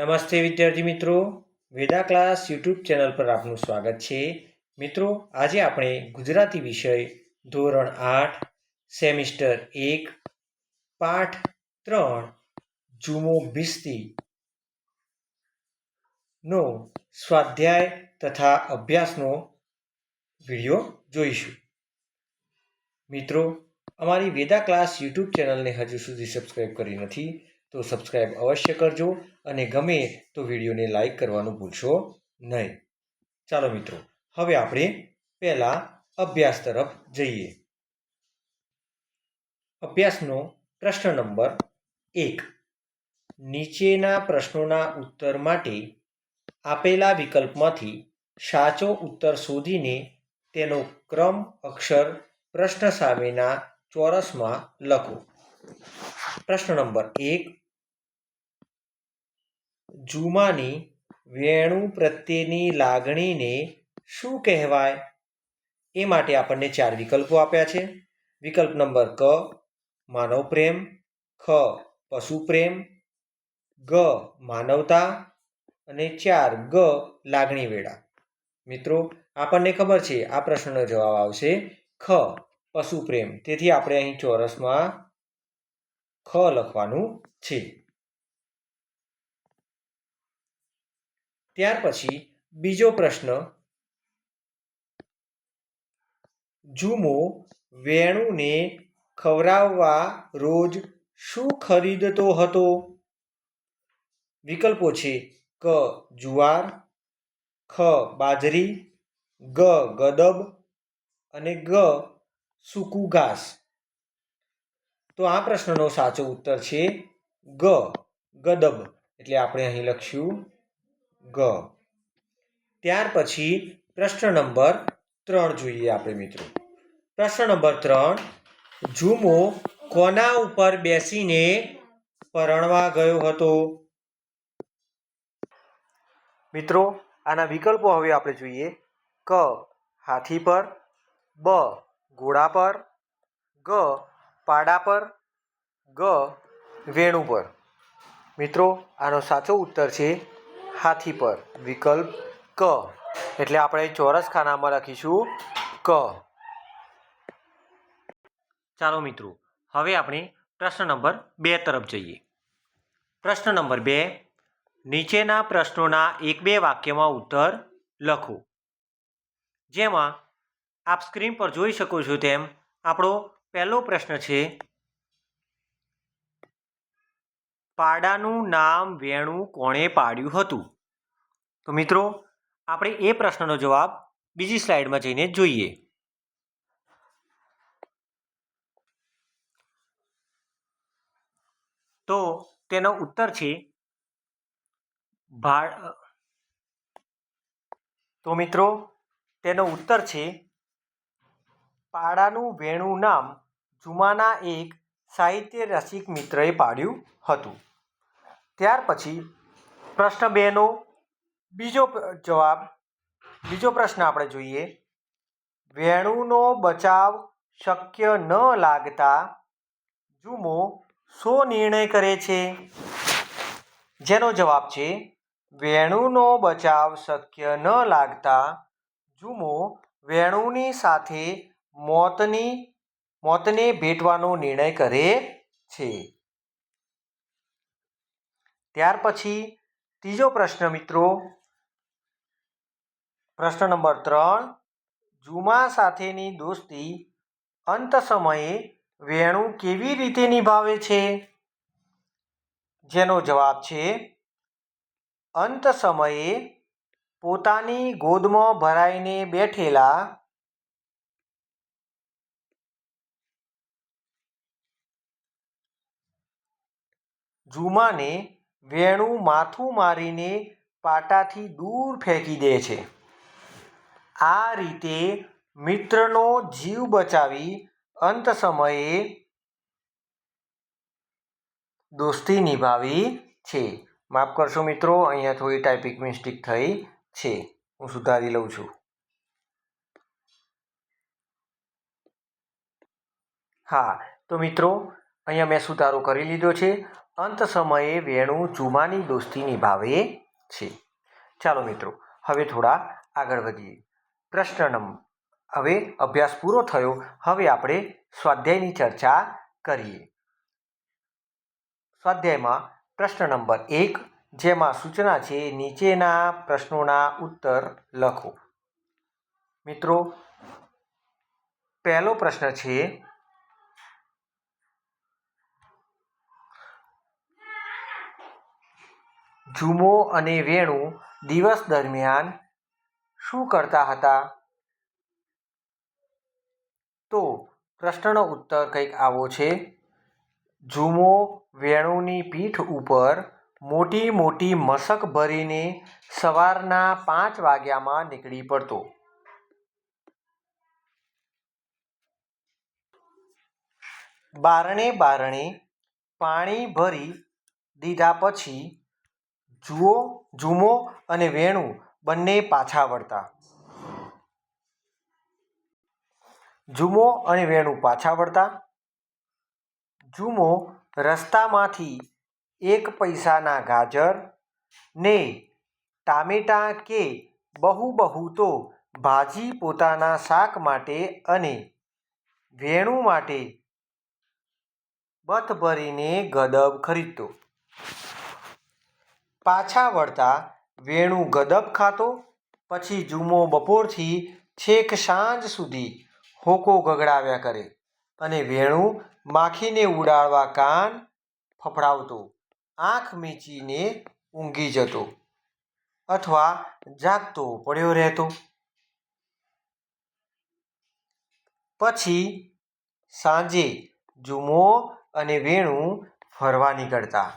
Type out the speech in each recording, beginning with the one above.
નમસ્તે વિદ્યાર્થી મિત્રો. વેદા ક્લાસ યુટ્યુબ ચેનલ પર આપનું સ્વાગત છે. મિત્રો, આજે આપણે ગુજરાતી વિષય ધોરણ આઠ, સેમિસ્ટર એક, પાઠ ત્રણ, જુમો બિસ્તી નો સ્વાધ્યાય તથા અભ્યાસનો વીડિયો જોઈશું. મિત્રો, અમારી વેદા ક્લાસ યુટ્યુબ ચેનલને હજુ સુધી સબસ્ક્રાઈબ કરી નથી. તો સબસ્ક્રાઈબ અવશ્ય કરજો અને ગમે તો વિડીયોને લાઈક કરવાનું ભૂલશો નહીં. ચાલો મિત્રો, હવે આપણે પહેલાં અભ્યાસ તરફ જઈએ. અભ્યાસનો પ્રશ્ન નંબર એક. નીચેના પ્રશ્નોના ઉત્તર માટે આપેલા વિકલ્પમાંથી સાચો ઉત્તર શોધીને તેનો ક્રમ અક્ષર પ્રશ્ન સામેના ચોરસમાં લખો. પ્રશ્ન નંબર એક. જુમાની વેણુ પ્રત્યેની લાગણીને શું કહેવાય? એ માટે આપણને ચાર વિકલ્પો આપ્યા છે. વિકલ્પ નંબર ક, માનવ પ્રેમ, ખ, પશુ પ્રેમ, ગ, માનવતા અને ચાર ગ, લાગણી વેળા. મિત્રો, આપણને ખબર છે, આ પ્રશ્નનો જવાબ આવશે ખ, પશુ પ્રેમ. તેથી આપણે અહીં ચોરસમાં ખ લખવાનું છે. ત્યાર પછી બીજો પ્રશ્ન. જુમો વેણુને ખવડાવવા રોજ શું ખરીદતો હતો? વિકલ્પો છે. ક જુવાર, ખ બાજરી, ગ ગદબ અને ગ સૂકું ઘાસ. તો આ પ્રશ્નનો સાચો ઉત્તર છે ગ, ગદબ. એટલે આપણે અહીં લખશું ગ. ત્યાર પછી પ્રશ્ન નંબર ત્રણ જોઈએ આપણે મિત્રો. પ્રશ્ન નંબર ત્રણ જુમો કોના ઉપર બેસીને પરણવા ગયો હતો? મિત્રો, આના વિકલ્પો હવે આપણે જોઈએ. ક, હાથી પર, બ, ઘોડા પર, ગ પાડા પર, ગ, વેણુ પર. મિત્રો, આનો સાચો ઉત્તર છે હાથી પર. વિકલ્પ ક. એટલે આપણે ચોરસ ખાનામાં લખીશું ક. ચાલો મિત્રો, હવે આપણે પ્રશ્ન નંબર બે તરફ જઈએ. પ્રશ્ન નંબર બે, નીચેના પ્રશ્નોના એક બે વાક્યમાં ઉત્તર લખો. જેમાં આપ સ્ક્રીન પર જોઈ શકો છો તેમ આપણો પહેલો પ્રશ્ન છે, પાડાનું નામ વેણુ કોણે પાડ્યું હતું? તો મિત્રો, આપણે એ પ્રશ્નનો જવાબ બીજી સ્લાઇડમાં જઈને જોઈએ. તો તેનો ઉત્તર છે, ભા તો મિત્રો, તેનો ઉત્તર છે પાડાનું વેણુ નામ જુમાના એક સાહિત્ય રસિક મિત્રએ પાડ્યું હતું. ત્યાર પછી પ્રશ્ન બેનો, બીજો જવાબ, બીજો પ્રશ્ન આપણે જોઈએ. વેણુનો બચાવ શક્ય ન લાગતા જુમો શો નિર્ણય કરે છે? જેનો જવાબ છે, વેણુનો બચાવ શક્ય ન લાગતા જુમો વેણુની સાથે મોતની, મોતને ભેટવાનો નિર્ણય કરે છે. ત્યાર પછી ત્રીજો પ્રશ્ન મિત્રો. પ્રશ્ન નંબર ત્રણ. જુમા સાથેની દોસ્તી અંત સમયે વેણુ કેવી રીતે નિભાવે છે? જેનો જવાબ છે, અંત સમયે પોતાની ગોદમાં ભરાઈને બેઠેલા જુમાને વેણુ માથું મારીને પાટાથી દૂર ફેંકી દે છે. આ રીતે મિત્રનો જીવ બચાવી અંત સમયે દોસ્તી નિભાવી છે. માફ કરશો મિત્રો, અહીંયા થોડી ટાઈપિંગ મિસ્ટેક થઈ છે. હું સુધારી લઉં છું. હા, તો મિત્રો, અહીંયા મેં સુધારો કરી લીધો છે. અંત સમયે વેણુ જુમાની દોસ્તી નિભાવે છે. ચાલો મિત્રો, હવે થોડા આગળ વધીએ. પ્રશ્ન નંબર હવે અભ્યાસ પૂરો થયો. હવે આપણે સ્વાધ્યાયની ચર્ચા કરીએ. સ્વાધ્યાયમાં પ્રશ્ન નંબર એક, જેમાં સૂચના છે, નીચેના પ્રશ્નોના ઉત્તર લખો. મિત્રો, પહેલો પ્રશ્ન છે જુમો અને વેણુ દિવસ દરમિયાન શું કરતા હતા? તો પ્રશ્નનો ઉત્તર કંઈક આવો છે. જુમો વેણુની પીઠ ઉપર મોટી મોટી મશક ભરીને સવારના પાંચ વાગ્યામાં નીકળી પડતો. બારણે બારણે પાણી ભરી દીધા પછી જુઓ જુમો અને વેણુ બંને પાછા વળતા. જુમો અને વેણુ પાછા વળતા. જુમો રસ્તામાંથી એક પૈસાના ગાજર ને ટામેટાં કે બહુ બહુ તો ભાજી પોતાના શાક માટે અને વેણુ માટે બથ ભરીને ગદબ ખરીદતો. પાછા વળતા વેણુ ગદબ ખાતો, પછી જુમો બપોરથી છેક સાંજ સુધી હોકો ગગડાવ્યા કરે અને વેણુ માખીને ઉડાડવા કાન ફફડાવતો, આંખ મીચીને ઊંઘી જતો અથવા જાગતો પડ્યો રહેતો. પછી સાંજે જુમો અને વેણુ ફરવા નીકળતા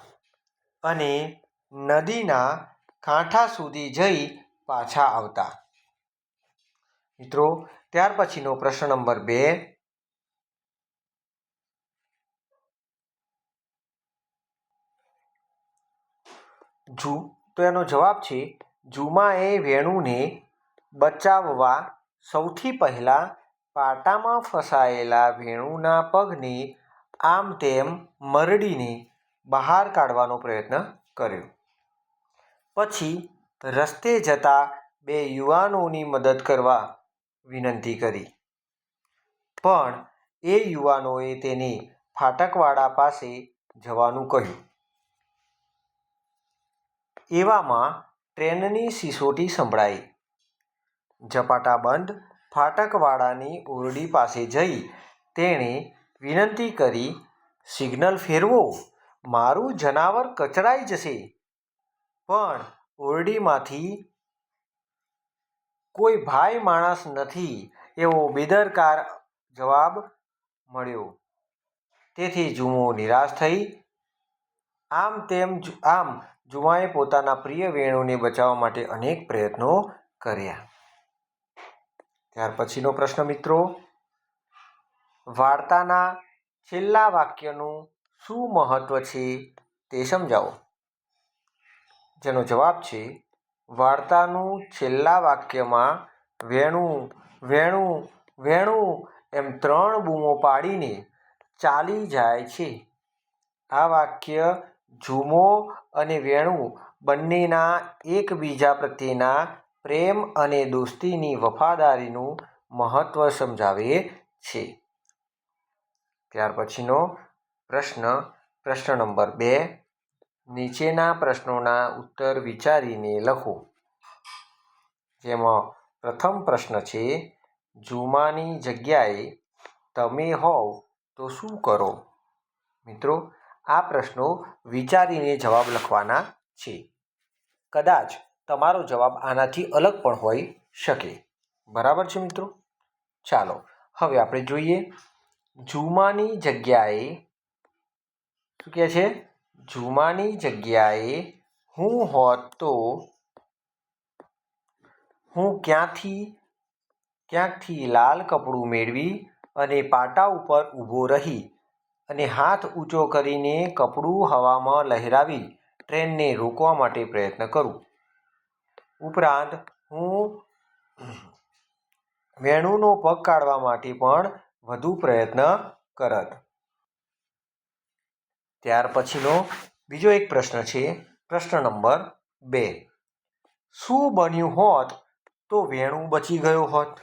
અને નદીના કાંઠા સુધી જઈ પાછા આવતા. મિત્રો, ત્યાર પછીનો પ્રશ્ન નંબર બે. જુ, તો એનો જવાબ છે, જુમાએ વેણુને બચાવવા સૌથી પહેલાં પાટામાં ફસાયેલા વેણુના પગને આમ તેમ મરડીને બહાર કાઢવાનો પ્રયત્ન કર્યો. પછી રસ્તે જતા બે યુવાનોની મદદ કરવા વિનંતી કરી. પણ એ યુવાનોએ તેને ફાટકવાળા પાસે જવાનું કહ્યું. એવામાં ટ્રેનની સિસોટી સંભળાઈ. ઝપાટા બંધ ફાટકવાળાની ઓરડી પાસે જઈ તેણે વિનંતી કરી, સિગ્નલ ફેરવો. મારું જનાવર કચડાઈ જશે. પણ ઓરડીમાંથી કોઈ ભાઈ માણસ નથી એવો બેદરકાર જવાબ મળ્યો. તેથી જુમો નિરાશ થઈ. આમ તેમ આમ જુમાએ પોતાના પ્રિય વેણુને બચાવવા માટે અનેક પ્રયત્નો કર્યા. ત્યાર પછીનો પ્રશ્ન, મિત્રો. વાર્તાના છેલ્લા વાક્યનું શું મહત્વ છે તે સમજાવો. જેનો જવાબ છે, વાર્તાનું છેલ્લા વાક્યમાં વેણુ, વેણું વેણું એમ ત્રણ બૂમો પાડીને ચાલી જાય છે. આ વાક્ય ઝૂમો અને વેણુ બંનેના એકબીજા પ્રત્યેના પ્રેમ અને દોસ્તીની વફાદારીનું મહત્ત્વ સમજાવે છે. ત્યાર પછીનો પ્રશ્ન પ્રશ્ન નંબર બે. નીચેના પ્રશ્નોના ઉત્તર વિચારીને લખો. જેમાં પ્રથમ પ્રશ્ન છે, જુમાની જગ્યાએ તમે હોવ તો શું કરો? મિત્રો, આ પ્રશ્નો વિચારીને જવાબ લખવાના છે. કદાચ તમારો જવાબ આનાથી અલગ પણ હોઈ શકે. બરાબર છે મિત્રો? ચાલો, હવે આપણે જોઈએ. જુમાની જગ્યાએ શું કહે છે? જુમાની જગ્યાએ હું હોત તો હું ક્યાંથી, ક્યાંકથી લાલ કપડું મેળવી અને પાટા ઉપર ઊભો રહી અને હાથ ઊંચો કરીને કપડું હવામાં લહેરાવી ટ્રેનને રોકવા માટે પ્રયત્ન કરું. ઉપરાંત હું વેણુનો પગ કાઢવા માટે પણ વધુ પ્રયત્ન કરત. ત્યાર પછીનો બીજો એક પ્રશ્ન છે, પ્રશ્ન નંબર બે. શું બન્યું હોત તો વેણું બચી ગયો હોત?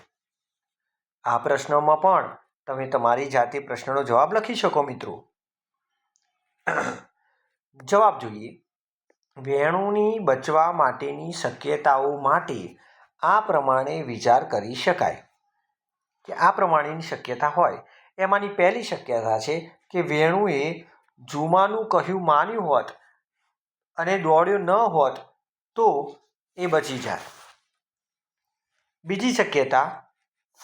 આ પ્રશ્નમાં પણ તમે તમારી જાતે પ્રશ્નનો જવાબ લખી શકો મિત્રો. જવાબ જોઈએ. વેણુની બચવા માટેની શક્યતાઓ માટે આ પ્રમાણે વિચાર કરી શકાય. કે આ પ્રમાણેની શક્યતા હોય. એમાંની પહેલી શક્યતા છે કે વેણુએ જુમાનું કહ્યું માન્યું હોત અને દોડ્યો ન હોત તો એ બચી જાય. બીજી શક્યતા,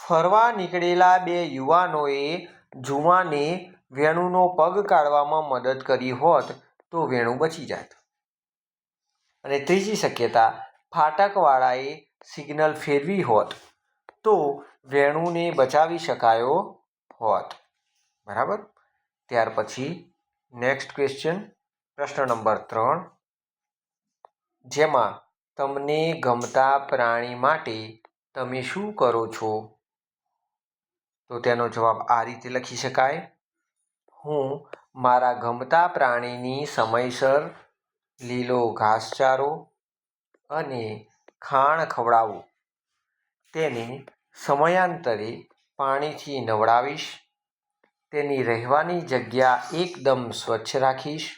ફરવા નીકળેલા બે યુવાનોએ જુમાને વેણુનો પગ કાઢવામાં મદદ કરી હોત તો વેણું બચી જાત. અને ત્રીજી શક્યતા, ફાટકવાળાએ સિગ્નલ ફેરવી હોત તો વેણુને બચાવી શકાયો હોત. બરાબર? ત્યાર પછી નેક્સ્ટ ક્વેશ્ચન પ્રશ્ન નંબર ત્રણ. જેમાં તમને ગમતા પ્રાણી માટે તમે શું કરો છો? તો તેનો જવાબ આ રીતે લખી શકાય. હું મારા ગમતા પ્રાણીની સમયસર લીલો ઘાસચારો અને ખાણ ખવડાવું. તેને સમયાંતરે પાણીથી નવડાવીશ. તેની રહેવાની જગ્યા એકદમ સ્વચ્છ રાખીશ.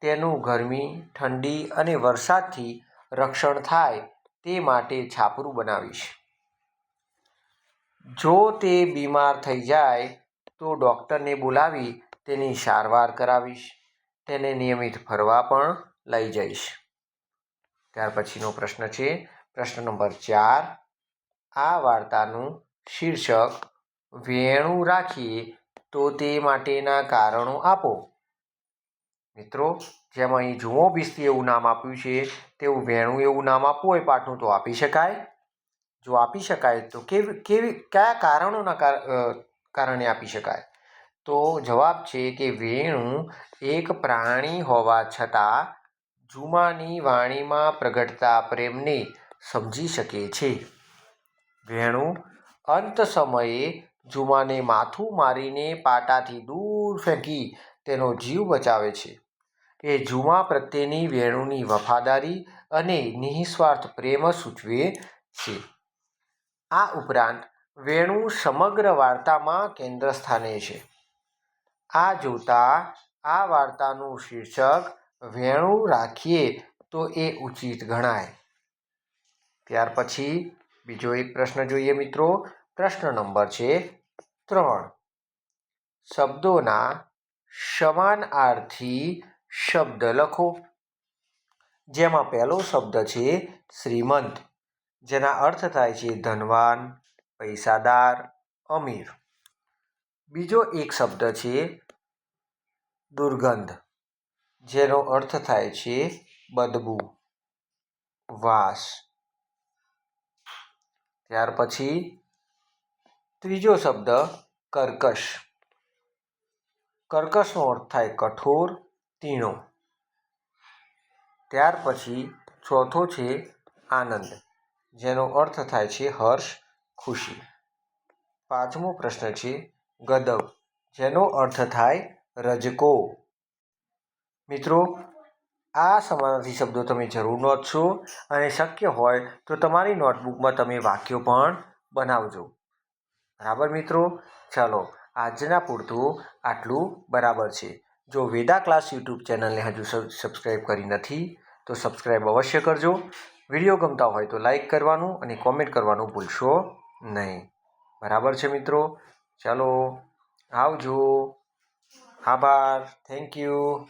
તેનું ગરમી, ઠંડી અને વરસાદથી રક્ષણ થાય તે માટે છાપરું બનાવીશ. જો તે બીમાર થઈ જાય તો ડૉક્ટરને બોલાવી તેની સારવાર કરાવીશ. તેને નિયમિત ફરવા પણ લઈ જઈશ. ત્યાર પછીનો પ્રશ્ન છે, પ્રશ્ન નંબર ચાર. આ વાર્તાનું શીર્ષક, વેણું રાખીએ તો તે માટેના કારણો આપો. મિત્રો, જેમ અહીં જુઓ બિસ્તી એવું નામ આપ્યું છે, તેવું વેણું એવું નામ આપવું હોય પાઠનું તો આપી શકાય. જો આપી શકાય તો કેવી કેવી, કયા કારણોના કારણે આપી શકાય? તો જવાબ છે કે વેણું એક પ્રાણી હોવા છતાં જુમાની વાણીમાં પ્રગટતા પ્રેમને સમજી શકે છે. વેણું અંત સમયે જુમાને માથું મારીને પાટાથી દૂર ફેંકી તેનો જીવ બચાવે છે. એ જુમા પ્રત્યેની વેણુની વફાદારી અને નિઃસ્વાર્થ પ્રેમ સૂચવે છે. આ ઉપરાંત, વેણુ સમગ્ર વાર્તામાં કેન્દ્ર સ્થાને છે. આ જોતા આ વાર્તાનું શીર્ષક, વેણુ રાખીએ તો એ ઉચિત ગણાય. ત્યાર પછી બીજો એક પ્રશ્ન જોઈએ મિત્રો પ્રશ્ન નંબર છે ત્રણ. શબ્દોના સમાનાર્થી શબ્દ લખો. જેમાં પહેલો શબ્દ છે શ્રીમંત, જેના અર્થ થાય છે ધનવાન, પૈસાદાર, અમીર. બીજો એક શબ્દ છે દુર્ગંધ, જેનો અર્થ થાય છે બદબુ, વાસ. ત્યાર પછી ત્રીજો શબ્દ કર્કશ. કર્કશનો અર્થ થાય કઠોર, તીણો. ત્યાર પછી ચોથો છે આનંદ, જેનો અર્થ થાય છે હર્ષ, ખુશી. પાંચમો પ્રશ્ન છે ગદબ જેનો અર્થ થાય રજકો. મિત્રો, આ સમાનાર્થી શબ્દો તમે જરૂર નોંધશો અને શક્ય હોય તો તમારી નોટબુકમાં તમે વાક્યો પણ બનાવજો. બરાબર મિત્રો? ચાલો, આજના પૂરતું આટલું બરાબર છે. જો વેદા ક્લાસ યુટ્યુબ ચેનલને હજુ સબસ્ક્રાઈબ કરી નથી, તો સબસ્ક્રાઈબ અવશ્ય કરજો. વીડિયો ગમતા હોય તો લાઈક કરવાનું અને કોમેન્ટ કરવાનું ભૂલશો નહીં. બરાબર છે મિત્રો? ચાલો, આવજો. આભાર. Thank you.